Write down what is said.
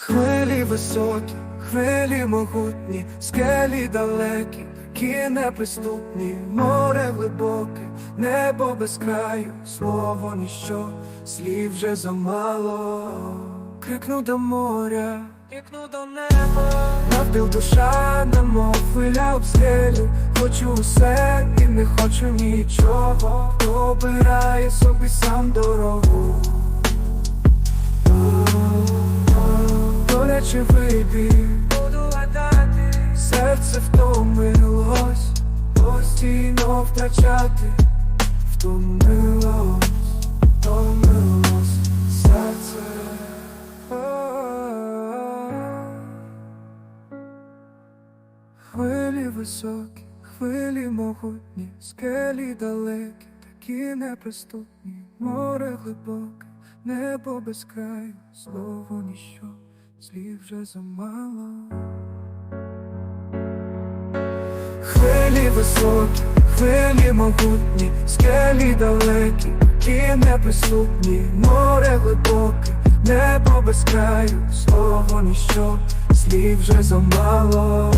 Хвилі високі, хвилі могутні, скелі далекі, такі неприступні, море глибоке, небо без краю, слово ніщо, слів вже замало. Крикну до моря, крикну до неба, навпіл душа, немов хвиля об скелю, хочу усе і не хочу нічого, обирає собі сам дорогу. Чи вибір Буду гадати. Серце втомилось Постійно втрачати. Втомилось Втомилось Серце. Хвилі високі, хвилі могутні, скелі далекі, такі неприступні, море глибоке, небо без краю, слово ніщо, слів вже замало. Хвилі високі, хвилі могутні, скелі далекі, і неприступні, море глибоке, небо без краю, слово ніщо, слів вже замало.